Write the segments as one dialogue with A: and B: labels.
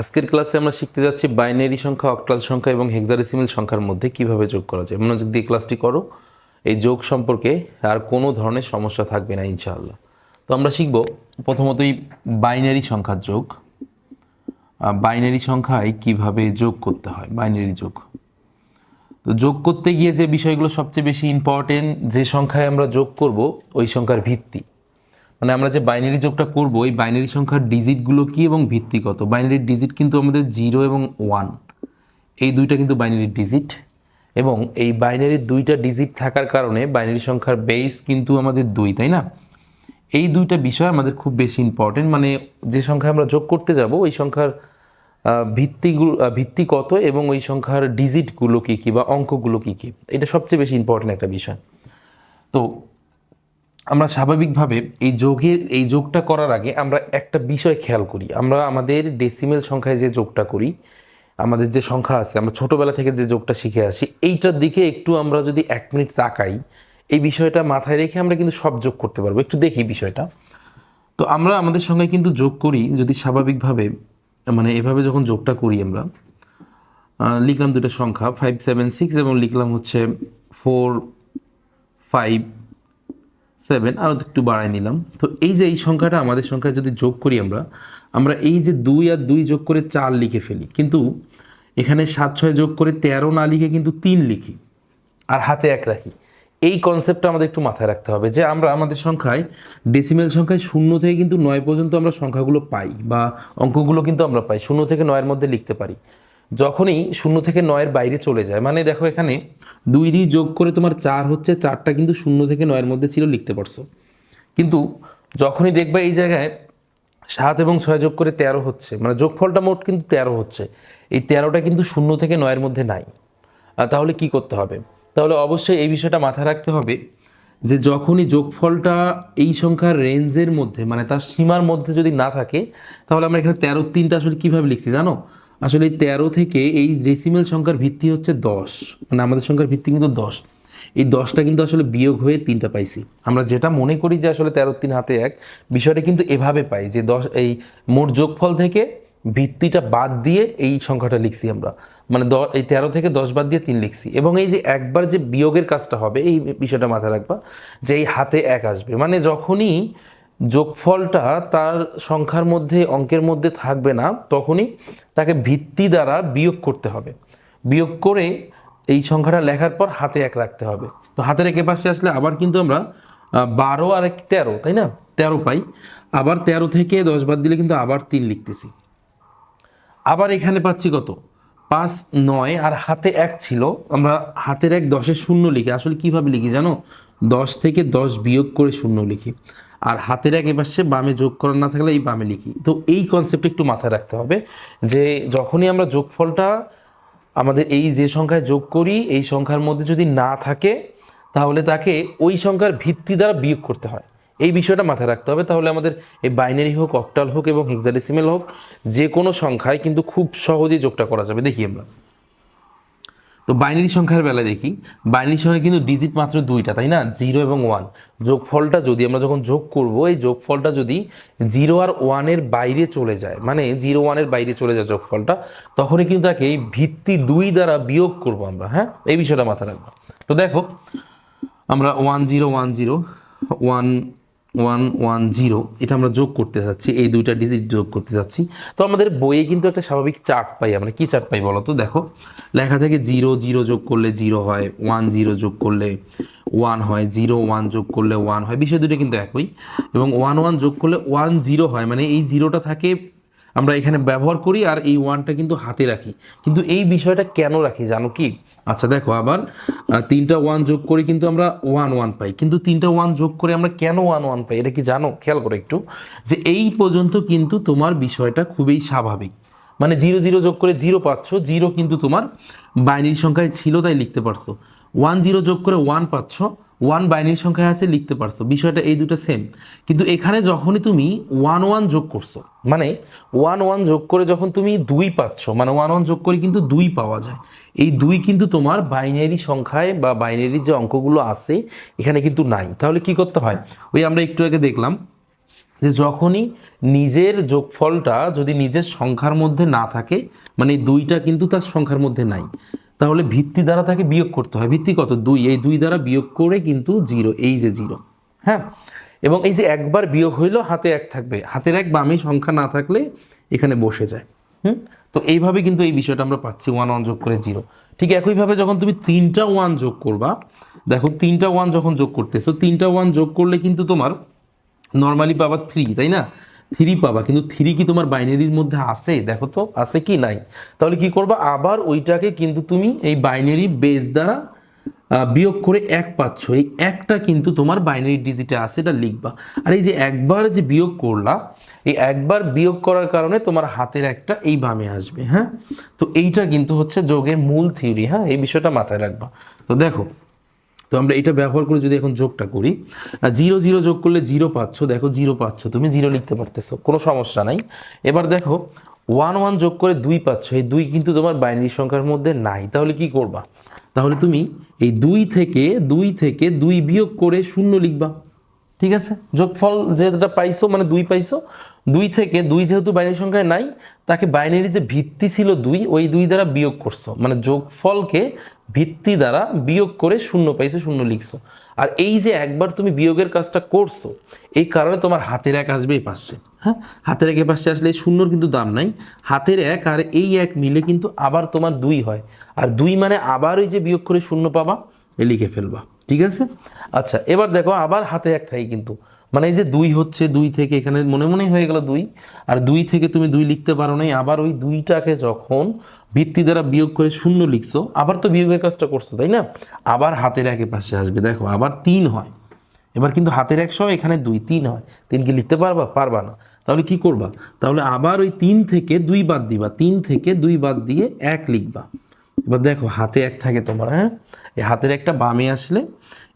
A: আজকের ক্লাসে আমরা শিখতে যাচ্ছি বাইনারি সংখ্যা, অক্টাল সংখ্যা এবং হেক্সাডেসিমাল সংখ্যার মধ্যে কীভাবে যোগ করা যায়। মনোযোগ দিয়ে ক্লাসটি করো। এই যোগ সম্পর্কে আর কোনো ধরনের সমস্যা থাকবে না, ইনশাআল্লাহ। তো আমরা শিখব প্রথমতই বাইনারি সংখ্যার যোগ। বাইনারি সংখ্যায় কীভাবে যোগ করতে হয়, বাইনারি যোগ। তো যোগ করতে গিয়ে যে বিষয়গুলো সবচেয়ে বেশি ইম্পর্টেন্ট যে সংখ্যায় আমরা যোগ করব, ওই সংখ্যার ভিত্তি। মানে আমরা যে বাইনারি যোগটা করব, এই বাইনারি সংখ্যার ডিজিটগুলো কি এবং ভিত্তি কত? বাইনারি ডিজিট কিন্তু আমাদের জিরো এবং ওয়ান এই দুইটা কিন্তু বাইনারি ডিজিট এবং এই বাইনারির দুইটা ডিজিট থাকার কারণে বাইনারি সংখ্যার বেস কিন্তু আমাদের দুই, তাই না? এই দুইটা বিষয় আমাদের খুব বেশি ইম্পর্টেন্ট মানে যে সংখ্যায় আমরা যোগ করতে যাব, ওই সংখ্যার ভিত্তিগুলো ভিত্তি কত এবং ওই সংখ্যার ডিজিটগুলো কী কী বা অঙ্কগুলো কী কী? এটা সবচেয়ে বেশি ইম্পর্টেন্ট একটা বিষয়। তো আমরা স্বাভাবিকভাবে এই যোগের, এই যোগটা করার আগে আমরা একটা বিষয় খেয়াল করি। আমরা আমাদের ডেসিমেল সংখ্যায় যে যোগটা করি, আমাদের যে সংখ্যা আছে, আমরা ছোটোবেলা থেকে যে যোগটা শিখে আসি, এইটার দিকে একটু আমরা যদি এক মিনিট তাকাই, এই বিষয়টা মাথায় রেখে আমরা কিন্তু সব যোগ করতে পারব। একটু দেখি বিষয়টা। তো আমরা আমাদের সঙ্গে কিন্তু যোগ করি, যদি স্বাভাবিকভাবে মানে এভাবে যখন যোগটা করি আমরা লিখলাম দুটো সংখ্যা ফাইভ সেভেন সিক্স এবং লিখলাম হচ্ছে ফোর ফাইভ সেভেন আরও একটু বাড়াই নিলাম। তো এই যে এই সংখ্যাটা, আমাদের সংখ্যায় যদি যোগ করি আমরা আমরা এই যে দুই আর দুই যোগ করে চার লিখে ফেলি, কিন্তু এখানে সাত, ছয় যোগ করে তেরো না লিখে কিন্তু তিন লিখি, আর হাতে এক রাখি। এই কনসেপ্টটা আমাদের একটু মাথায় রাখতে হবে যে আমরা আমাদের সংখ্যায় ডেসিমেল সংখ্যায় শূন্য থেকে কিন্তু নয় পর্যন্ত আমরা সংখ্যাগুলো পাই, বা অঙ্কগুলো কিন্তু আমরা পাই, শূন্য থেকে নয়ের মধ্যে লিখতে পারি। যখনই শূন্য থেকে নয়ের বাইরে চলে যায় মানে দেখো এখানে দুই দিয়ে যোগ করে তোমার চার হচ্ছে, চারটা কিন্তু শূন্য থেকে নয়ের মধ্যে ছিল, লিখতে পারছ। কিন্তু যখনই দেখবে এই জায়গায় সাত এবং ছয় যোগ করে তেরো হচ্ছে মানে যোগফলটা মোট কিন্তু তেরো হচ্ছে, এই তেরোটা কিন্তু শূন্য থেকে নয়ের মধ্যে নাই। তাহলে কি করতে হবে? তাহলে অবশ্যই এই বিষয়টা মাথায় রাখতে হবে যে যখনই যোগফলটা এই সংখ্যার রেঞ্জের মধ্যে মানে তার সীমার মধ্যে যদি না থাকে, তাহলে আমরা এখানে তেরো তিনটা আসলে কীভাবে লিখছি জানো? আসলে তেরো থেকে এই ডেসিমেল সংখ্যার ভিত্তি হচ্ছে দশ। মানে আমাদের সংখ্যার ভিত্তি কিন্তু দশ। এই দশটা কিন্তু আসলে বিয়োগ হয়ে তিনটা পাইছি। আমরা যেটা মনে করি যে আসলে তেরো তিন হাতে এক, বিষয়টা কিন্তু এভাবে পাই যে দশ, এই মোট যোগফল থেকে ভিত্তিটা বাদ দিয়ে এই সংখ্যাটা লিখছি আমরা। মানে দ, এই তেরো থেকে দশ বাদ দিয়ে তিন লিখছি। এবং এই যে একবার যে বিয়োগের কাজটা হবে, এই বিষয়টা মাথায় রাখবা যে এই হাতে এক আসবে। মানে যখনই যোগফলটা তার সংখ্যার মধ্যে, অঙ্কের মধ্যে থাকবে না, তখনই তাকে ভিত্তি দ্বারা বিয়োগ করতে হবে। বিয়োগ করে এই সংখ্যাটা লেখার পর হাতে এক রাখতে হবে। তো হাতের একে পাশে আসলে আবার কিন্তু আমরা বারো আর এক তেরো, তাই না? তেরো পাই। আবার তেরো থেকে দশ বাদ দিলে কিন্তু আবার তিন লিখতেছি। আবার এখানে পাচ্ছি কত? পাঁচ, নয় আর হাতে এক ছিল। আমরা হাতের এক দশে শূন্য লিখি। আসলে কীভাবে লিখি জানো? দশ থেকে দশ বিয়োগ করে শূন্য লিখি। আর হাতের এক এপাশে বামে যোগ করার না থাকলে এই বামে লিখি। তো এই কনসেপ্ট একটু মাথায় রাখতে হবে যে যখনই আমরা যোগফলটা আমাদের এই যে সংখ্যায় যোগ করি, এই সংখ্যার মধ্যে যদি না থাকে, তাহলে তাকে ওই সংখ্যার ভিত্তি দ্বারা বিয়োগ করতে হয়। এই বিষয়টা মাথায় রাখতে হবে। তাহলে আমাদের এই বাইনারি হোক অক্টাল হোক এবং হেক্সাডেসিমেল হোক, যে কোনো সংখ্যায় কিন্তু খুব সহজেই যোগটা করা যাবে। দেখি আমরা। তো বাইনারি সংখ্যার বেলায় দেখি, বাইনারি সংখ্যা কিন্তু ডিজিট মাত্র দুইটা, তাই না? জিরো এবং ওয়ান যোগফলটা যদি আমরা যখন যোগ করব, এই যোগফলটা যদি জিরো আর ওয়ানের বাইরে চলে যায় মানে জিরো ওয়ানের বাইরে চলে যায় যোগফলটা, তখনই কিন্তু তাকে এই ভিত্তি দুই দ্বারা বিয়োগ করব আমরা হ্যাঁ? এই বিষয়টা মাথায় রাখব। তো দেখো, আমরা one zero one zero one one one zero এটা আমরা যোগ করতে যাচ্ছি, এই দুইটা ডিজিট যোগ করতে যাচ্ছি। তো আমাদের বইয়ে কিন্তু একটা স্বাভাবিক চার্ট পাই আমরা। কি চার্ট পাই বলো তো দেখো, লেখা থেকে জিরো জিরো যোগ করলে জিরো হয় ওয়ান জিরো যোগ করলে ওয়ান হয়, জিরো ওয়ান যোগ করলে ওয়ান হয়, বিষয় দুটো কিন্তু একই। এবং ওয়ান ওয়ান যোগ করলে ওয়ান জিরো হয় মানে এই জিরোটা থাকে আমরা এখানে ব্যবহার করি আর এই ওয়ানটা কিন্তু হাতে রাখি। কিন্তু এই বিষয়টা কেন রাখি জানো কি? আচ্ছা দেখো আবার তিনটা ওয়ান যোগ করে কিন্তু আমরা ওয়ান ওয়ান পাই। কিন্তু তিনটা ওয়ান যোগ করে আমরা কেন ওয়ান ওয়ান পাই? এটা কি জানো? খেয়াল করো একটু। যে এই পর্যন্ত কিন্তু তোমার বিষয়টা খুবই স্বাভাবিক। মানে জিরো জিরো যোগ করে জিরো পাচ্ছ, জিরো কিন্তু তোমার বাইনারি সংখ্যায় ছিল তাই লিখতে পারছ। ওয়ান জিরো যোগ করে ওয়ান পাচ্ছ ওয়ান বাইনারি সংখ্যায় আছে, লিখতে পারছ। বিষয়টা এই দুটো সেম কিন্তু এখানে যখনই তুমি ওয়ান ওয়ান যোগ করছ মানে ওয়ান ওয়ান যোগ করে যখন তুমি দুই পাচ্ছ মানে ওয়ান ওয়ান যোগ করে কিন্তু দুই পাওয়া যায়। এই দুই কিন্তু তোমার বাইনারি সংখ্যায় বা বাইনারি যে অঙ্কগুলো আছে, এখানে কিন্তু নাই। তাহলে কি করতে হয়? ওই আমরা একটু আগে দেখলাম যে যখনই নিজের যোগফলটা যদি নিজের সংখ্যার মধ্যে না থাকে মানে দুইটা কিন্তু তার সংখ্যার মধ্যে নাই। তাহলে ভিত্তি দ্বারা তাকে বিয়োগ করতে হয়। ভিত্তি কত? দুই। এই দুই দ্বারা বিয়োগ করে কিন্তু জিরো। এই যে জিরো। হ্যাঁ? এবং এই যে একবার বিয়োগ হইল, হাতে এক থাকবে। হাতের এক বামে সংখ্যা না থাকলে এখানে বসে যায়। হুম? তো এইভাবে কিন্তু এই বিষয়টা আমরা পাচ্ছি। ওয়ান ওয়ান যোগ করে জিরো। ঠিক একইভাবে যখন তুমি তিনটা ওয়ান যোগ করবা, দেখো তিনটা ওয়ান যখন যোগ করতেছো, তিনটা ওয়ান যোগ করলে কিন্তু তোমার নর্মালি পাবা থ্রি তাই না? থ্রি পাবা, কিন্তু থ্রি কি তোমার বাইনারির মধ্যে আছে? দেখো তো, আছে কি নাই? তাহলে কি করবা? আবার ওইটাকে কিন্তু তুমি এই বাইনারি বেস দ্বারা বিয়োগ করে এক পাচ্ছ। এই একটা কিন্তু তোমার বাইনারি ডিজিটে আছে, এটা লিখবা। আর এই যে একবার যে বিয়োগ করলা এই একবার বিয়োগ করার কারণে তোমার হাতের একটা এই বামে আসবে হ্যাঁ? তো এইটা কিন্তু হচ্ছে যোগের মূল থিওরি হ্যাঁ? এই বিষয়টা মাথায় রাখবা। তো দেখো তো আমরা এটা ব্যবহার করে যদি এখন যোগটা করি জিরো জিরো যোগ করলে জিরো পাচ্ছ, দেখো জিরো পাচ্ছ, তুমি জিরো লিখতে পারতেছো, কোনো সমস্যা নাই। এবার দেখো, ওয়ান ওয়ান যোগ করে দুই পাচ্ছ, এই দুই কিন্তু তোমার বাইনারি সংখ্যার মধ্যে নাই, তাহলে কি করবা? তাহলে তুমি এই দুই থেকে দুই থেকে দুই বিয়োগ করে শূন্য লিখবা, ঠিক আছে? যোগফল যেটা পাইছো মানে দুই পাইছো, দুই থেকে দুই যেহেতু বাইনারি সংখ্যায় নাই, তাকে বাইনারি যে ভিত্তি ছিল দুই, ওই দুই দ্বারা বিয়োগ করছ মানে যোগফলকে ভিত্তি দ্বারা বিয়োগ করে শূন্য পাইছো, শূন্য লিখছো। আর এই যে একবার তুমি বিয়োগের কাজটা করছ, এই কারণে তোমার হাতের এক আসবে এই পাশে হ্যাঁ? হাতের এক পাশে আসলে এই শূন্যর কিন্তু দাম নাই। হাতের এক আর এই এক মিলে কিন্তু আবার তোমার দুই হয়। আর দুই মানে আবার ওই যে বিয়োগ করে শূন্য পাবা, এ লিখে ফেলবা। ঠিক আছে? আচ্ছা এবার দেখো, আবার হাতে এক থাকে কিন্তু। মানে এই যে দুই হচ্ছে, দুই থেকে এখানে মনে মনেই হয়ে গেল দুই। আর দুই থেকে তুমি দুই লিখতে পারো নাই, আবার ওই দুইটাকে যখন ভিত্তি দ্বারা বিয়োগ করে শূন্য লিখছো, আবার তো বিয়োগের কাজটা করছ, তাই না? আবার হাতের একে পাশে আসবে, দেখো, আবার তিন হয়। এবার কিন্তু হাতের একশো এখানে দুই, তিন হয়। তিন কি লিখতে পারবা? পারবা না। তাহলে কি করবা? তাহলে আবার ওই তিন থেকে দুই বাদ দিবা। তিন থেকে দুই বাদ দিয়ে এক লিখবা। এবার দেখো, হাতে এক থাকে তোমার হ্যাঁ? এই হাতের একটা বামে আসলে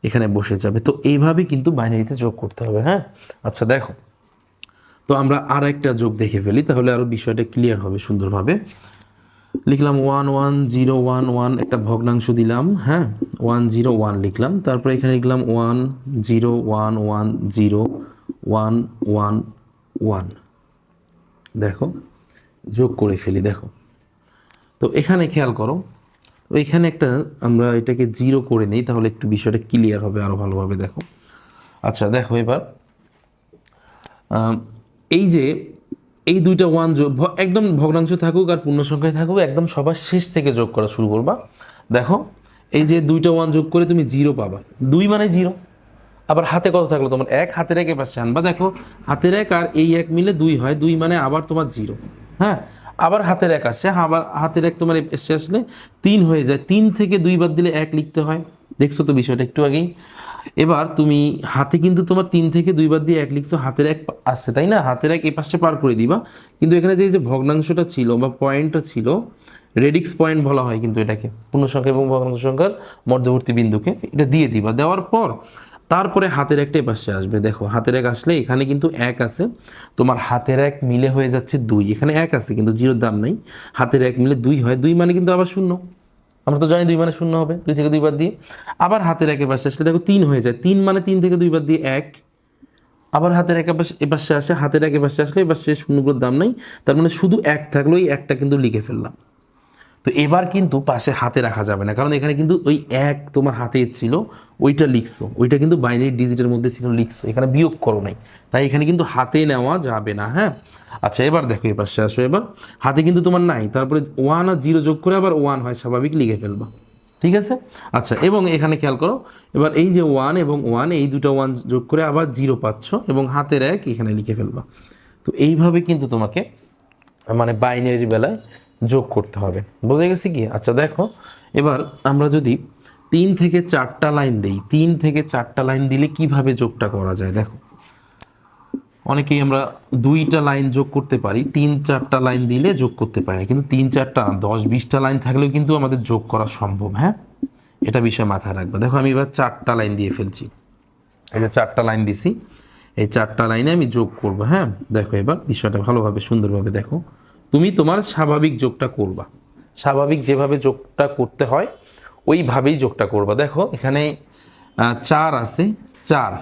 A: এখানে বসে যাবে। তো এইভাবে কিন্তু বাইনারিতে যোগ করতে হবে হ্যাঁ? আচ্ছা দেখো। তো আমরা আর একটা যোগ দেখে ফেলি, তাহলে আরও বিষয়টা ক্লিয়ার হবে সুন্দরভাবে। লিখলাম one one zero one one একটা ভগ্নাংশ দিলাম হ্যাঁ? ওয়ান জিরো ওয়ান লিখলাম, তারপরে এখানে লিখলাম one zero one one zero one one one দেখো, যোগ করে ফেলি, দেখো। তো এখানে খেয়াল করো তো এখানে একটা আমরা এটাকে জিরো করে নিই, তাহলে একটু বিষয়টা ক্লিয়ার হবে আরও ভালোভাবে, দেখো। আচ্ছা দেখো এবার। এই যে এই দুইটা ওয়ান যোগ একদম ভগ্নাংশ থাকুক আর পূর্ণ সংখ্যায় থাকুক, একদম সবার শেষ থেকে যোগ করা শুরু করবা। দেখো, এই যে দুইটা ওয়ান যোগ করে তুমি জিরো পাবা। দুই মানে জিরো আবার হাতে কত থাকল তোমার? এক, হাতের এক এপাশে আনবা। দেখো, হাতের এক আর এই এক মিলে দুই হয়। দুই মানে আবার তোমার জিরো হ্যাঁ? আবার হাতের এক আসে আবার হাতের এক তোমার এসে আসলে তিন হয়ে যায়। তিন থেকে দুই বাদ দিলে এক লিখতে হয়। দেখছ তো বিষয়টা একটু আগেই। এবার তুমি হাতে কিন্তু তোমার তিন থেকে দুই বাদ দিয়ে এক লিখছো, হাতের এক আসছে তাই না? হাতের এক এ পাশে পার করে দিবা। কিন্তু এখানে যে যে ভগ্নাংশটা ছিল বা পয়েন্টটা ছিল, রেডিক্স পয়েন্ট বলা হয় কিন্তু এটাকে। পূর্ণসংখ্যা এবং ভগ্নাংশ সংখ্যার মধ্যবর্তী বিন্দুকে এটা দিয়ে দিবা। দেওয়ার পর তারপরে হাতের একটা পাশে আসবে। দেখো, হাতের এক আসলে এখানে কিন্তু এক আছে। তোমার হাতের এক মিলে হয়ে যাচ্ছে দুই। এখানে এক আছে, কিন্তু জিরোর দাম নাই। হাতের এক মিলে দুই হয়, দুই মানে কিন্তু আবার শূন্য। আমরা তো জানি দুই মানে শূন্য হবে, দুই থেকে দুইবার দিয়ে। আবার হাতের একের পাশে আসলে দেখো তিন হয়ে যায়। তিন মানে তিন থেকে দুইবার দিয়ে এক। আবার হাতের একে পাশে এপাশে আসে, হাতের একে পাশে আসলে এবার সে শূন্যগুলোর দাম নাই। তার মানে শুধু এক থাকল, এই একটা কিন্তু লিখে ফেললাম। তো এবার কিন্তু পাশে হাতে রাখা যাবে না। কারণ এখানে কিন্তু ওই এক তোমার হাতে ছিল, ওইটা লিখছো। ওইটা কিন্তু বাইনারি ডিজিটের মধ্যে ছিল, লিখছো। এখানে বিয়োগ করো নাই। তাই এখানে কিন্তু হাতে নেওয়া যাবে না হ্যাঁ? আচ্ছা এবার দেখো এ পাশে আসো এবার। হাতে কিন্তু তোমার নাই। তারপরে ওয়ান আর জিরো যোগ করে আবার ওয়ান হয়, স্বাভাবিক লিখে ফেলবা। ঠিক আছে? আচ্ছা এবং এখানে খেয়াল করো, এবার এই যে ওয়ান এবং ওয়ান এই দুটো ওয়ান যোগ করে আবার জিরো পাচ্ছ এবং হাতের এক এখানে লিখে ফেলবা। তো এইভাবে কিন্তু তোমাকে মানে বাইনারি বেলায় যোগ করতে হবে। বোঝা গেছে কি? আচ্ছা দেখো, এবার আমরা যদি তিন থেকে চারটা লাইন দিই, তিন থেকে চারটা লাইন দিলে কীভাবে যোগটা করা যায়? দেখো, অনেকেই আমরা দুইটা লাইন যোগ করতে পারি, তিন চারটা লাইন দিলে যোগ করতে পারি কিন্তু তিন চারটা, দশ, বিশটা লাইন থাকলেও কিন্তু আমাদের যোগ করা সম্ভব হ্যাঁ? এটা বিষয় মাথায় রাখবে। দেখো, আমি এবার চারটা লাইন দিয়ে ফেলছি। এই যে চারটা লাইন দিছি, এই চারটা লাইনে আমি যোগ করব হ্যাঁ? দেখো, এবার বিষয়টা ভালোভাবে, সুন্দরভাবে দেখো। তুমি তোমার স্বাভাবিক যোগটা করবা। স্বাভাবিক যেভাবে যোগটা করতে হয়, ওইভাবেই যোগটা করবা। দেখো, এখানে চার আছে, চার।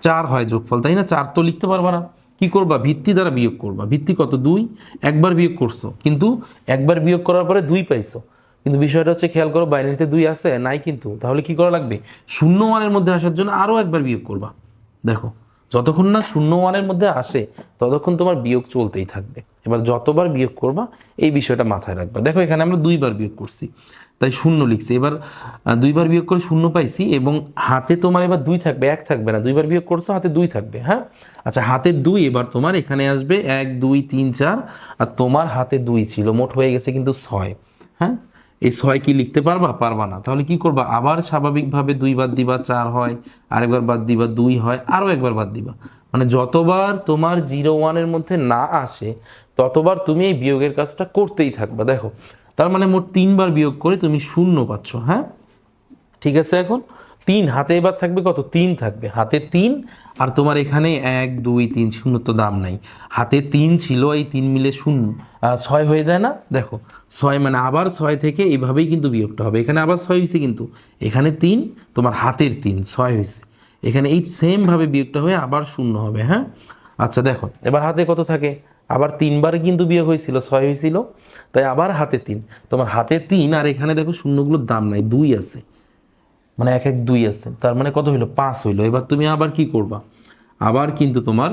A: চার হয় যোগফল, তাই না? চার তো লিখতে পারবা না। কি করবা? ভিত্তি দ্বারা বিয়োগ করবা। ভিত্তি কত? দুই। একবার বিয়োগ করছ। কিন্তু একবার বিয়োগ করার পরে দুই পাইছো। কিন্তু বিষয়টা হচ্ছে, খেয়াল করো, বাইনারিতে দুই আছে, নাই কিন্তু। তাহলে কি করা লাগবে? শূন্য মানের মধ্যে আসার জন্য আরও একবার বিয়োগ করবা। দেখো যতক্ষণ না শূন্য মানের মধ্যে আসে, ততক্ষণ তোমার বিয়োগ চলতেই থাকবে। এবার যতবার বিয়োগ করবা, এই বিষয়টা মাথায় রাখবা। দেখো, এখানে আমরা দুইবার বিয়োগ করছি, তাই শূন্য লিখছি। এবার দুইবার বিয়োগ করে শূন্য পাইছি এবং হাতে তোমার এবার দুই থাকবে, এক থাকবে না। দুইবার বিয়োগ করছ, হাতে দুই থাকবে হ্যাঁ? আচ্ছা হাতের দুই, এবার তোমার এখানে আসবে এক, দুই, তিন, চার, আর তোমার হাতে দুই ছিল, মোট হয়ে গেছে কিন্তু ছয় হ্যাঁ? এই ছয় কি লিখতে পারবা? পারবা না। তাহলে কি করবা? আবার স্বাভাবিকভাবে দুই বাদ দিবা, চার হয়, আরেকবার বাদ দিবা, দুই হয়, আরও একবার বাদ দিবা। মানে যতবার তোমার জিরো ওয়ানের মধ্যে না আসে, ততবার তুমি এই বিয়োগের কাজটা করতেই থাকবা। দেখো, তার মানে মোট তিনবার বিয়োগ করে তুমি শূন্য পাচ্ছ হ্যাঁ? ঠিক আছে এখন? তিন, হাতে এবার থাকবে কত? তিন থাকবে। হাতে তিন, আর তোমার এখানে এক, দুই, তিন, শূন্য তো দাম নাই। হাতে তিন ছিল, এই তিন মিলে শূন্য। ছয় হয়ে যায় না? দেখো, ছয় মানে আবার ছয় থেকে এভাবেই কিন্তু বিয়োগটা হবে। এখানে আবার ছয় হয়েছে কিন্তু। এখানে তিন, তোমার হাতের তিন, ছয় হয়েছে এখানে এই সেমভাবে বিয়োগটা হয়ে আবার শূন্য হবে হ্যাঁ? আচ্ছা দেখো, এবার হাতে কত থাকে? আবার তিনবার কিন্তু বিয়োগ হয়েছিল ছয় হয়েছিল তাই আবার হাতে তিন। তোমার হাতে তিন, আর এখানে দেখো শূন্যগুলোর দাম নাই, দুই আছে। মানে এক এক দুই আছে। তার মানে কত হইল? পাঁচ হইল। এবার তুমি আবার কি করবা? আবার কিন্তু তোমার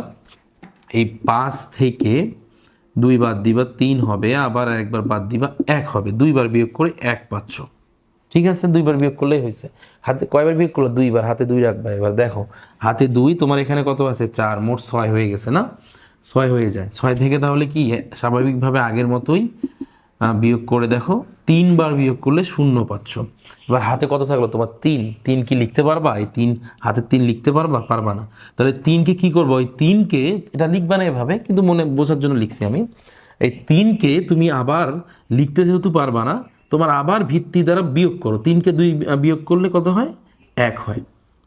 A: এই পাঁচ থেকে দুই বাদ দিবা, তিন হবে। আবার একবার বাদ দিবা, এক হবে। দুইবার বিয়োগ করে এক পাচ্ছ। ঠিক আছে? দুইবার বিয়োগ করলেই হয়েছে। হাতে কয়বার বিয়োগ করল? দুইবার। হাতে দুই রাখবা এবার। দেখো, হাতে দুই, তোমার এখানে কত আছে? চার। মোট ছয় হয়ে গেছে না? ছয় হয়ে যায়। ছয় থেকে তাহলে কি? স্বাভাবিকভাবে আগের মতোই বিয়োগ করে দেখো, তিনবার বিয়োগ করলে শূন্য পাচ্ছ। এবার হাতে কত থাকল? তোমার তিন। তিন কি লিখতে পারবা? এই তিন, হাতে তিন লিখতে পারবা? পারবা না। তাহলে তিনকে কি করব? ওই তিনকে, এটা লিখবা না এভাবে, কিন্তু মনে, বোঝার জন্য লিখছি আমি। এই তিনকে তুমি আবার লিখতে যেহেতু পারবা না, তোমার আবার ভিত্তি দ্বারা বিয়োগ করো। তিনকে দুই বিয়োগ করলে কত হয়? এক হয়।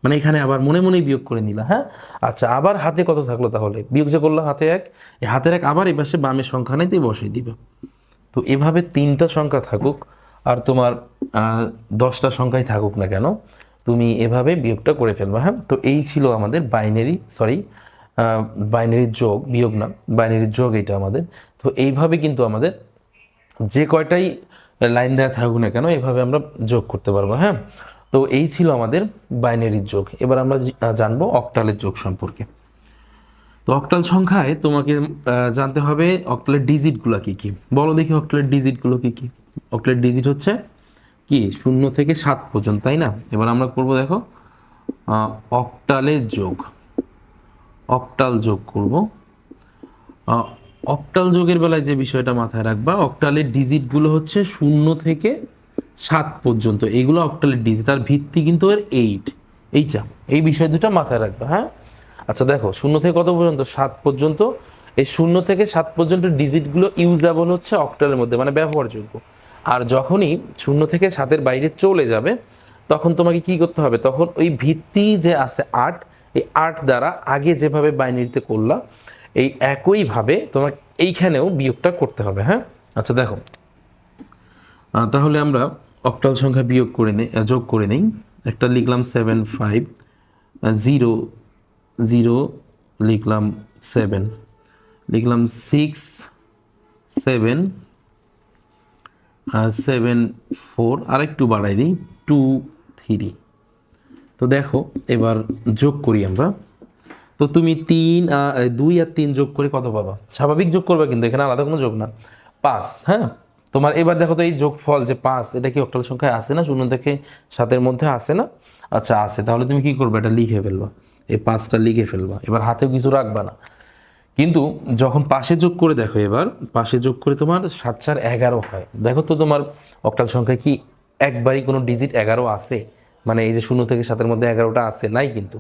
A: মানে এখানে আবার মনে মনেই বিয়োগ করে নিলা হ্যাঁ? আচ্ছা আবার হাতে কত থাকল তাহলে? বিয়োগ যে করল হাতে এক হাতের এক আবার এই পাশে বামের সংখ্যা নেই বসিয়ে দিবে। তো এভাবে তিনটা সংখ্যা থাকুক আর তোমার দশটা সংখ্যাই থাকুক না কেন, তুমি এভাবে বিয়োগটা করে ফেলবা হ্যাঁ? তো এই ছিল আমাদের বাইনারি সরি বাইনারির যোগ, বিয়োগ না বাইনারির যোগ এটা আমাদের। তো এইভাবে কিন্তু আমাদের যে কয়টাই লাইন দেওয়া থাকুক না কেন, এভাবে আমরা যোগ করতে পারব হ্যাঁ? তো এই ছিল আমাদের বাইনারির যোগ। এবার আমরা জানব অক্টালের যোগ সম্পর্কে। তো অক্টাল সংখ্যায় তোমাকে জানতে হবে অক্টালের ডিজিটগুলো কী কী। বলো দেখি অক্টালের ডিজিটগুলো কী কী। অক্টালের ডিজিট হচ্ছে কি? শূন্য থেকে সাত পর্যন্ত, তাই না? এবার আমরা করব দেখো অক্টালের যোগ। অক্টাল যোগ করব। অক্টাল যোগের বেলায় যে বিষয়টা মাথায় রাখবা অক্টালের ডিজিটগুলো হচ্ছে শূন্য থেকে সাত পর্যন্ত। এইগুলো অক্টালের ডিজিট আর ভিত্তি কিন্তু এর এইট এইটা, এই বিষয় দুটো মাথায় রাখবা হ্যাঁ? আচ্ছা দেখো, শূন্য থেকে কত পর্যন্ত? সাত পর্যন্ত। এই শূন্য থেকে সাত পর্যন্ত ডিজিটগুলো ইউজেবল হচ্ছে অক্টালের মধ্যে মানে ব্যবহারযোগ্য। আর যখনই শূন্য থেকে সাতের বাইরে চলে যাবে, তখন তোমাকে কি করতে হবে? তখন ওই ভিত্তি যে আছে আট, এই আট দ্বারা আগে যেভাবে বাইনারিতে করলা এই একইভাবে তোমাকে এইখানেও বিয়োগটা করতে হবে হ্যাঁ? আচ্ছা দেখো। তাহলে আমরা অক্টাল সংখ্যা বিয়োগ করে নেই, যোগ করে নেই। একটা লিখলাম সেভেন ফাইভ জিরো জিরো, লিখলাম সেভেন। লিখলাম সিক্স, সেভেন সেভেন ফোর, আরেকটু বাড়াই দিই, টু থ্রি। তো দেখো, এবার যোগ করি আমরা। তো তুমি তিন দুই আর তিন যোগ করে কত পাবা? স্বাভাবিক যোগ করবে কিন্তু, এখানে আলাদা কোনো যোগ না। পাঁচ হ্যাঁ? তোমার এবার দেখো তো এই যোগ ফল যে পাঁচ, এটা কি অক্টাল সংখ্যায় আসে না? শূন্য থেকে সাতের মধ্যে আসে না? আচ্ছা আসে। তাহলে তুমি কি করবে? এটা লিখে ফেলবা। এই পাঁচটা লিখে ফেলবা। এবার হাতেও কিছু রাখবা না। কিন্তু যখন পাশে যোগ করে দেখো এবার, পাশে যোগ করে তোমার সাত, চার, এগারো হয়। দেখো তো তোমার অক্টাল সংখ্যা কি একবারই কোনো ডিজিট এগারো আছে? মানে এই যে শূন্য থেকে সাতের মধ্যে এগারোটা আছে, নাই কিন্তু।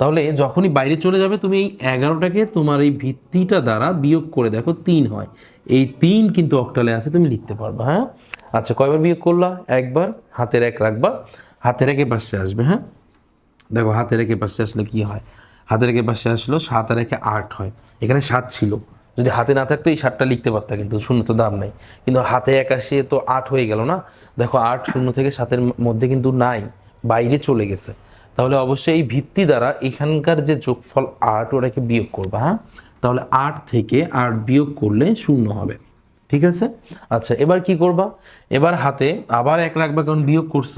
A: তাহলে যখনই বাইরে চলে যাবে, তুমি এই এগারোটাকে তোমার এই ভিত্তিটা দ্বারা বিয়োগ করে দেখো তিন হয়। এই তিন কিন্তু অক্টালে আছে, তুমি লিখতে পারবা হ্যাঁ? আচ্ছা কয়বার বিয়োগ করলা? একবার, হাতের এক রাখবা, হাতের একে পাশে আসবে হ্যাঁ? দেখো, হাতে রেখে পাশে আসলে কি হয়? হাতে রেখে পাশে আসলো, সাত আর রেখে আট হয়। এখানে সাত ছিল। যদি হাতে না থাকতো এই সাতটা লিখতে পারতা কিন্তু, শূন্য তো দাম নাই। কিন্তু হাতে এক আসে তো আট হয়ে গেল না? দেখো, আট শূন্য থেকে সাতের মধ্যে কিন্তু নাই, বাইরে চলে গেছে। তাহলে অবশ্যই এই ভিত্তি দ্বারা এখানকার যে যোগফল আট, ওটাকে বিয়োগ করবা হ্যাঁ? তাহলে আট থেকে আট বিয়োগ করলে শূন্য হবে। ঠিক আছে? আচ্ছা এবার কি করবা? এবার হাতে আবার এক রাখবা, কারণ বিয়োগ করছ।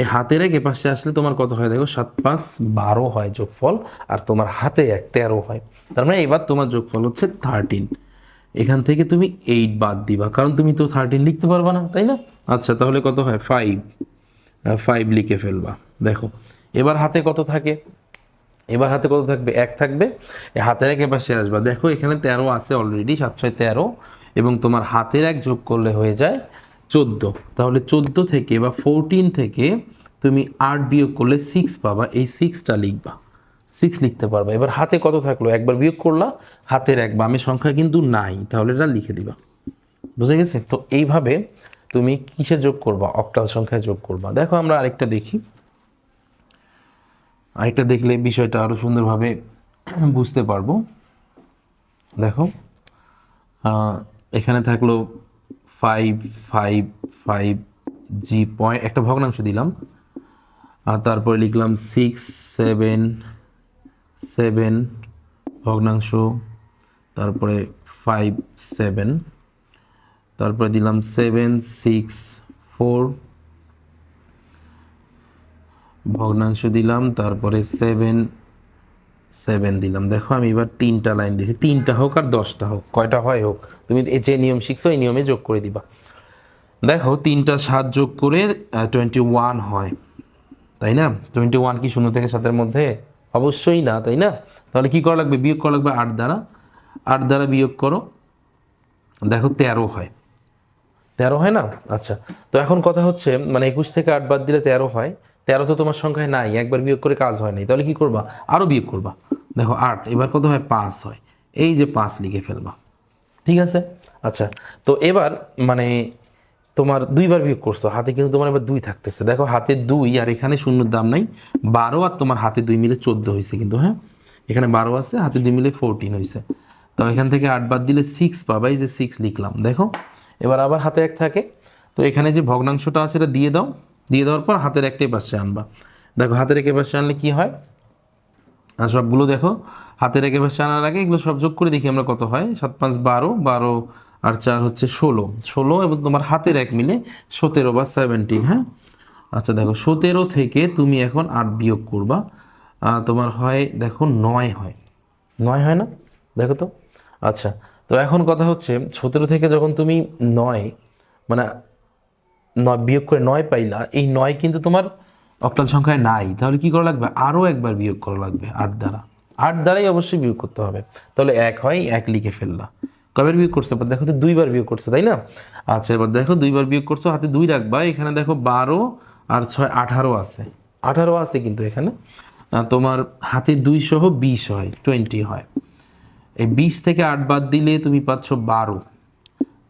A: এই হাতের এক এপাশে আসলে তোমার কত হয় দেখো? সাত, পাঁচ, বারো হয় যোগফল আর তোমার হাতে এক, তেরো হয়। তার মানে এবার তোমার যোগফল হচ্ছে থার্টিন এখান থেকে তুমি এইট বাদ দিবা, কারণ তুমি তো থার্টিন লিখতে পারবা না, তাই না? আচ্ছা তাহলে কত হয়? ফাইভ ফাইভ লিখে ফেলবা। দেখো, এবার হাতে কত থাকে? এবার হাতে কত থাকবে? এক থাকবে। হাতের এক পাশে আসবা। দেখো, এখানে তেরো আছে অলরেডি সাত, ছয়, তেরো। এবং তোমার হাতের এক যোগ করলে হয়ে যায় চোদ্দ। তাহলে চোদ্দ থেকে বা ফোরটিন থেকে তুমি আট বিয়োগ করলে সিক্স পাবা, এই সিক্সটা লিখবা। সিক্স লিখতে পারবা। এবার হাতে কত থাকল? একবার বিয়োগ করলা, হাতের এক বামের সংখ্যা কিন্তু নাই, তাহলে এটা লিখে দিবা। বুঝে গেছে? তো এইভাবে তুমি কিসে যোগ করবা? অক্টাল সংখ্যায় যোগ করবা। দেখো আমরা আরেকটা দেখি। আরেকটা দেখলে বিষয়টা আরও সুন্দরভাবে বুঝতে পারব। দেখো এখানে থাকল five five five G point একটা ভগ্নাংশ দিলাম। আর তারপরে লিখলাম সিক্স সেভেন সেভেন ভগ্নাংশ, তারপরে ফাইভ সেভেন তারপরে দিলাম সেভেন সিক্স ফোর ভগ্নাংশ দিলাম, তারপরে সেভেন সেভেন দিলাম। দেখো আমি এবার তিনটা লাইন দিয়েছি। তিনটা হোক আর দশটা হোক, কয়টা হয় হোক। তুমি যে নিয়ম শিখছো এই নিয়মে যোগ করে দিবা। দেখো, তিনটা সাত যোগ করে টোয়েন্টি ওয়ান হয়। তাই না? টোয়েন্টি ওয়ান কি শূন্য থেকে সাতের মধ্যে? অবশ্যই না, তাই না? তাহলে কি করা লাগবে? বিয়োগ করা লাগবে আট দ্বারা। আট দ্বারা বিয়োগ করো। দেখো, তেরো হয়। তেরো হয় না? আচ্ছা। তো এখন কথা হচ্ছে মানে একুশ থেকে আট বাদ দিলে তেরো হয়। তেরো তো তোমার সংখ্যায় নাই, একবার বিয়োগ করে কাজ হয় নাই, তাহলে কি করবা? আরও বিয়োগ করবা। দেখো, আট, এবার কত হয় পাঁচ হয়। এই যে পাঁচ লিখে ফেলবা। ঠিক আছে? আচ্ছা তো এবার মানে তোমার দুইবার বিয়োগ করছ, হাতে কিন্তু তোমার এবার দুই থাকতেছে। দেখো, হাতে দুই আর এখানে শূন্যর দাম নাই, বারো আর তোমার হাতে দুই মিলে চোদ্দ হয়েছে কিন্তু হ্যাঁ? এখানে বারো আছে, হাতে দুই মিলে ফোরটিন হয়েছে। তো এখান থেকে আট বাদ দিলে সিক্স পাবা, এই যে সিক্স লিখলাম। দেখো, এবার আবার হাতে এক থাকে। তো এখানে যে ভগ্নাংশটা আছে, এটা দিয়ে দাও। দিয়ে দেওয়ার পর হাতের একটাই পাশে আনবা। দেখো, হাতের একে পাশে আনলে কি হয়? আর সবগুলো দেখো, হাতের একে পাশে আনার আগে এগুলো সব যোগ করে দেখি আমরা কত হয়। সাত, পাঁচ, বারো বারো আর চার হচ্ছে ষোলো। ষোলো এবং তোমার হাতের এক মিলে সতেরো বা সেভেন্টিন হ্যাঁ? আচ্ছা দেখো, সতেরো থেকে তুমি এখন আট বিয়োগ করবা। তোমার হয়, দেখো, নয় হয়। নয় হয় না? দেখো তো। আচ্ছা তো এখন কথা হচ্ছে, সতেরো থেকে যখন তুমি নয় মানে নয় বিয়োগ করে নয় পাইলা, এই নয় কিন্তু তোমার অক্টাল সংখ্যায় নাই। তাহলে কি করা লাগবে? আরও একবার বিয়োগ করা লাগবে, আট দ্বারা। আট দ্বারাই অবশ্যই বিয়োগ করতে হবে। তাহলে এক হয়, এক লিখে ফেললা। কবের বিয়োগ করছে? এবার দেখো তো দুইবার বিয়োগ করছে, তাই না? আচ্ছা এবার দেখো দুইবার বিয়োগ করছ, হাতে দুই রাখবা। এখানে দেখো বারো আর ছয়, আঠারো আছে। আঠারো আছে কিন্তু এখানে। তোমার হাতে দুই সহ বিশ হয়, টোয়েন্টি হয়। এই বিশ থেকে আট বাদ দিলে তুমি পাচ্ছ বারো।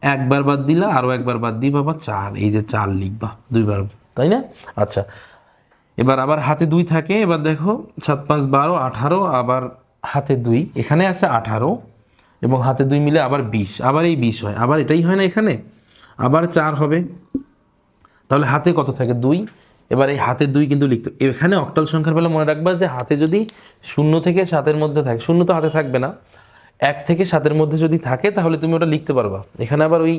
A: একবার বাদ দিলা আরও একবার বাদ দিই বাবা চার এই যে চার লিখবা, দুইবার, তাই না? আচ্ছা এবার আবার হাতে দুই থাকে, এবার দেখো, সাত, পাঁচ, বারো, আঠারো, আবার হাতে দুই, এখানে আছে আঠারো, এবং হাতে দুই মিলে আবার বিশ, আবার এই বিশ হয়, আবার এটাই হয় না এখানে, আবার চার হবে, তাহলে হাতে কত থাকে? দুই, এবার এই হাতে দুই কিন্তু লিখতে, এখানে অক্টাল সংখ্যার বেলা মনে রাখবা যে হাতে যদি শূন্য থেকে সাতের মধ্যে থাকে, শূন্য তো হাতে থাকবে না এক থেকে সাতের মধ্যে যদি থাকে, তাহলে তুমি ওটা লিখতে পারবা। এখানে আবার ওই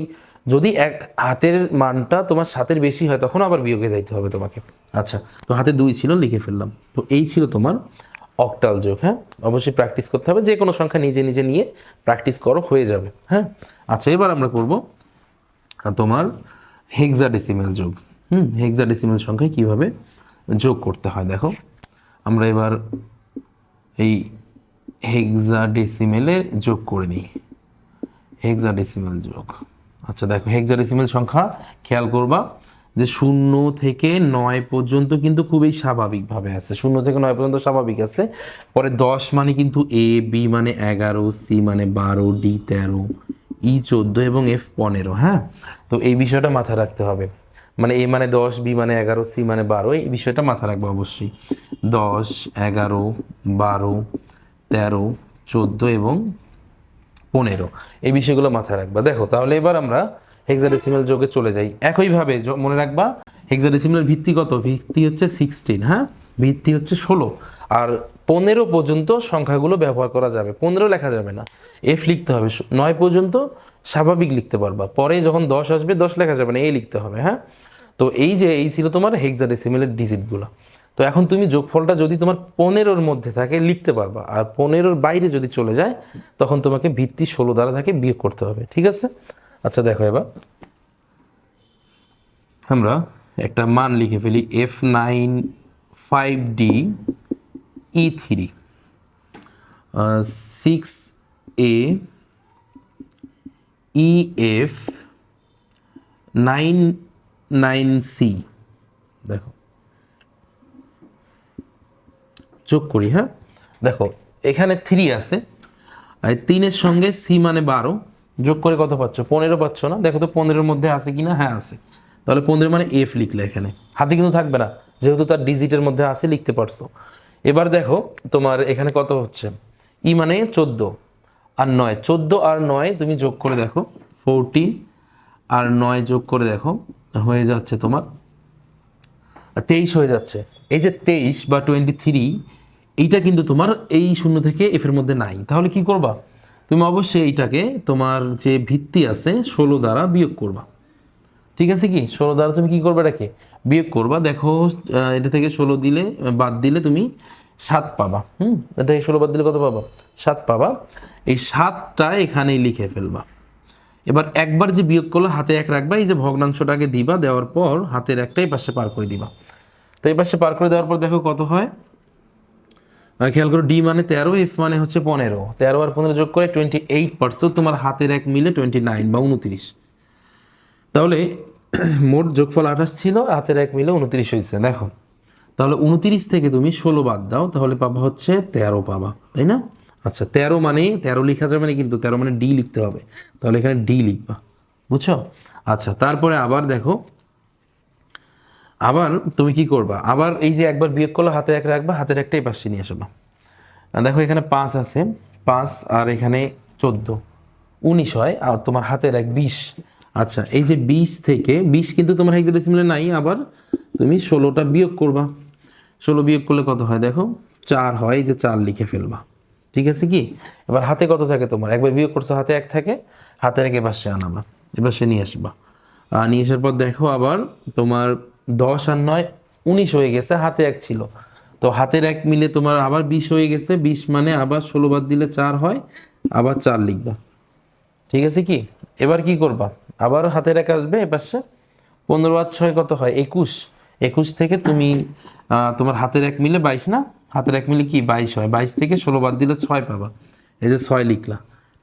A: যদি এক হাতের মানটা তোমার সাতের বেশি হয়, তখন আবার বিয়োগে যাইতে হবে তোমাকে। আচ্ছা তো হাতে দুই ছিল, লিখে ফেললাম। তো এই ছিল তোমার অক্টাল যোগ হ্যাঁ? অবশ্যই প্র্যাকটিস করতে হবে, যে কোনো সংখ্যা নিজে নিজে নিয়ে প্র্যাকটিস করো, হয়ে যাবে হ্যাঁ? আচ্ছা এবার আমরা করব তোমার হেক্সাডেসিমেল যোগ। হুম, হেক্সাডেসিমেল সংখ্যায় কীভাবে যোগ করতে হয়, দেখো। আমরা এবার এই হেক্সাডেসিমেলে যোগ করে নিই হেক্সাডেসিমেল যোগ। আচ্ছা দেখো হেক্সাডেসিমেল সংখ্যা খেয়াল করবা যে শূন্য থেকে নয় পর্যন্ত কিন্তু খুবই স্বাভাবিকভাবে আছে। শূন্য থেকে নয় পর্যন্ত স্বাভাবিক আছে। পরে দশ মানে কিন্তু এ বি মানে এগারো সি মানে বারো ডি তেরো ই চোদ্দ এবং এফ পনেরো হ্যাঁ? তো এই বিষয়টা মাথায় রাখতে হবে। মানে এ মানে দশ বি মানে এগারো সি মানে বারো, এই বিষয়টা মাথায় রাখব অবশ্যই। দশ, এগারো, বারো তেরো, চোদ্দ এবং পনেরো। এই বিষয়গুলো মাথায় রাখবা। দেখো, তাহলে এবার আমরা হেক্সাডেসিমাল যোগে চলে যাই। একইভাবে মনে রাখবা হেক্সাডেসিমাল ভিত্তি কত? ভিত্তি হচ্ছে সিক্সটিন হ্যাঁ? ভিত্তি হচ্ছে ষোলো। আর পনেরো পর্যন্ত সংখ্যাগুলো ব্যবহার করা যাবে। পনেরো লেখা যাবে না। এফ লিখতে হবে। নয় পর্যন্ত স্বাভাবিক লিখতে পারবা। পরে যখন দশ আসবে, দশ লেখা যাবে না, এই লিখতে হবে হ্যাঁ? তো এই যে, এই ছিল তোমার হেক্সাডেসিমেলের ডিজিটগুলো তো এখন তুমি যোগফলটা যদি তোমার পনেরোর মধ্যে থাকে, লিখতে পারবা। আর পনেরোর বাইরে যদি চলে যায়, তখন তোমাকে ভিত্তি ষোলো দ্বারা থাকে বিয়োগ করতে হবে, ঠিক আছে? আচ্ছা দেখো এবার। আমরা একটা মান লিখে ফেলি F nine five D E three six A E F nine nine C দেখো যোগ করি হ্যাঁ? দেখো, এখানে থ্রি আছে, আর তিনের সঙ্গে সি মানে বারো, যোগ করে কত পাচ্ছ? পনেরো পাচ্ছ না? দেখো তো পনেরোর মধ্যে আছে কি না হ্যাঁ আছে। তাহলে পনেরো মানে এফ লিখলে এখানে। হাতে কিন্তু থাকবে না, যেহেতু তার ডিজিটের মধ্যে আছে, লিখতে পারছ। এবার দেখো, তোমার এখানে কত হচ্ছে? ই মানে চোদ্দ, আর নয়, চোদ্দ আর নয় তুমি যোগ করে দেখো ফোরটিন আর নয় যোগ করে দেখো, হয়ে যাচ্ছে তোমার তেইশ হয়ে যাচ্ছে। এই যে তেইশ বা টোয়েন্টি থ্রি এইটা কিন্তু তোমার এই শূন্য থেকে এফের মধ্যে নাই। তাহলে কি করবা? তুমি অবশ্যই এইটাকে তোমার যে ভিত্তি আছে, ষোলো দ্বারা বিয়োগ করবা। ঠিক আছে কি? ষোলো দ্বারা তুমি কি করবে এটাকে? বিয়োগ করবা। দেখো এটা থেকে ষোলো দিলে, বাদ দিলে তুমি সাত পাবা। হুম? এটা থেকে ষোলো বাদ দিলে কত পাবা? সাত পাবা। এই সাতটা এখানেই লিখে ফেলবা। এবার একবার যে বিয়োগ করলে হাতে এক রাখবা, এই যে ভগ্নাংশটাকে দিবা, দেওয়ার পর হাতের একটাই পাশে পার করে দিবা। তো এই পাশে পার করে দেওয়ার পর দেখো কত হয়? খেয়াল করো ডি মানে তেরো এফ মানে হচ্ছে পনেরো। তেরো আর পনেরো যোগ করে টোয়েন্টি এইট পার্সেন্ট তোমার হাতের এক মিলে টোয়েন্টি নাইন বা উনত্রিশ। তাহলে মোট যোগফল আঠাশ ছিল, হাতের এক মিলে উনত্রিশ হয়েছে, দেখো। তাহলে উনত্রিশ থেকে তুমি ষোলো বাদ দাও, তাহলে পাবা হচ্ছে তেরো পাবা, তাই না? আচ্ছা তেরো মানে তেরো লেখা যাবে না কিন্তু তেরো মানে ডি লিখতে হবে। তাহলে এখানে ডি লিখবা, বুঝছ? আচ্ছা তারপরে আবার দেখো আবার তুমি কি করবা? আবার এই যে একবার বিয়োগ করলে হাতে এক রাখবা, হাতের একটাই পাশে নিয়ে আসবা। আর দেখো এখানে পাঁচ আছে, পাঁচ আর এখানে চোদ্দ। উনিশ হয়, আর তোমার হাতের এক বিশ। আচ্ছা এই যে বিশ থেকে, বিশ কিন্তু তোমার হেক্সাডেসিমেলে নাই, আবার তুমি ষোলোটা বিয়োগ করবা। ষোলো বিয়োগ করলে কত হয় দেখো? চার হয়, এই যে চার লিখে ফেলবা। ঠিক আছে কি? এবার হাতে কত থাকে তোমার? একবার বিয়োগ করছ, হাতে এক থাকে, হাতের এক এবার সে আনাবা এবার সে নিয়ে আসবা। আর নিয়ে আসার পর দেখো আবার তোমার দশ আর নয়, উনিশ হয়ে গেছে, হাতে এক ছিল। তো হাতের এক মিলে তোমার আবার বিশ হয়ে গেছে, বিশ মানে আবার ষোলো বাদ দিলে চার হয়, আবার চার লিখবা। ঠিক আছে কি? এবার কি করবা? আবার হাতের এক আসবে, এ পাশে। পনেরো আর ছয় কত হয়? একুশ। একুশ থেকে তুমি তোমার হাতের এক মিলে বাইশ না? হাতের এক মিলে কি? বাইশ হয়। বাইশ থেকে ষোলো বাদ দিলে ছয় পাবা। এই যে ছয় লিখলা।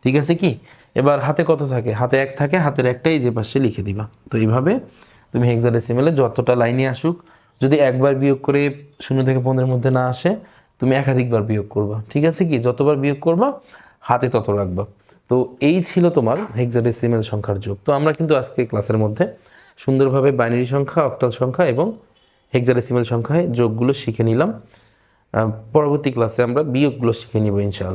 A: ঠিক আছে কি? এবার হাতে কত থাকে? হাতে এক থাকে, হাতের একটাই যে পাশে লিখে দিবা। তো এইভাবে তুমি হেক্সাডেসিমেলে যতটা লাইনে আসুক, যদি একবার বিয়োগ করে শূন্য থেকে পনেরোর মধ্যে না আসে, তুমি একাধিকবার বিয়োগ করবা। ঠিক আছে কি? যতবার বিয়োগ করবা, হাতে তত রাখবা। তো এই ছিল তোমার হেক্সাডেসিমেল সংখ্যার যোগ। তো আমরা কিন্তু আজকে ক্লাসের মধ্যে সুন্দরভাবে বাইনারি সংখ্যা অক্টাল সংখ্যা এবং হেক্সাডেসিমেল সংখ্যায় যোগগুলো শিখে নিলাম। পরবর্তী ক্লাসে আমরা বিয়োগগুলো শিখে নিব ইনশাআল্লাহ।